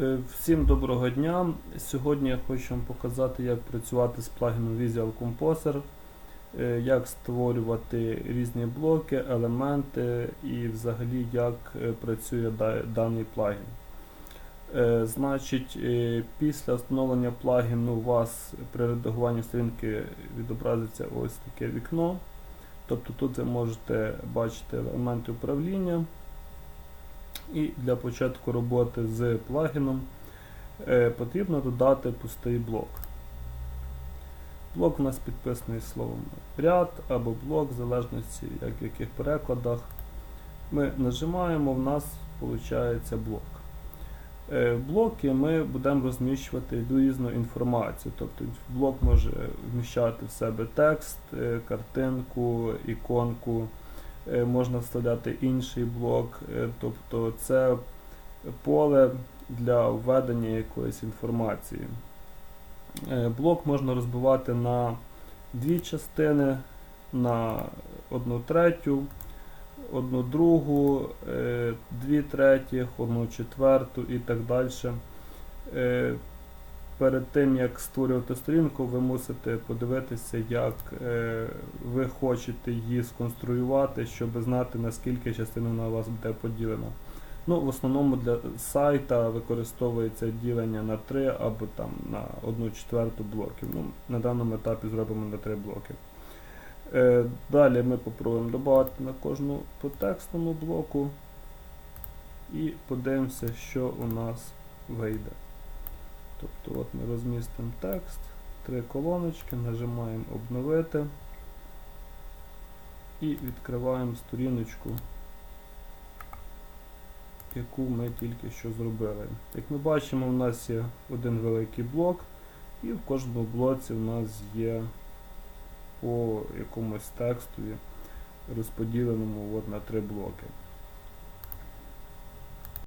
Е, Всім доброго дня. Сьогодні я хочу вам показати, як працювати з плагіном Visual Composer, е, як створювати різні блоки, елементи і взагалі як е, працює даний плагін. Значить, після встановлення плагіну у вас при редагуванні сторінки відобразиться ось таке вікно. Тобто тут ви можете бачити елементи управління. І для початку роботи з плагіном е, потрібно додати пустий блок. Блок у нас підписаний словом ряд або блок, в залежності як в яких перекладах. Ми нажимаємо, в нас виходить блок. Е, в блоки ми будемо розміщувати різну інформацію. Тобто блок може вміщати в себе текст, е, картинку, іконку. Е, можна вставляти інший блок, е, тобто це поле для введення якоїсь інформації. Е, Блок можна розбивати на дві частини, на одну третю, одну другу, дві третіх, одну четверту і так далі. Перед тим як створювати сторінку, ви мусите подивитися, як е, ви хочете її сконструювати, щоб знати наскільки частин вона у вас буде поділена. Ну, В основному для сайта використовується ділення на 3 або там на 1 четверту блоків. Ну, На даному етапі зробимо на 3 блоки. Е, далі ми попробуємо додати на кожну по текстовому блоку і подивимося, що у нас вийде. Тобто от ми розмістимо текст, три колоночки, нажимаємо обновити і відкриваємо сторіночку, яку ми тільки що зробили. Як ми бачимо, у нас є один великий блок, і в кожному блоці у нас є по якомусь текстові розподіленому от на три блоки.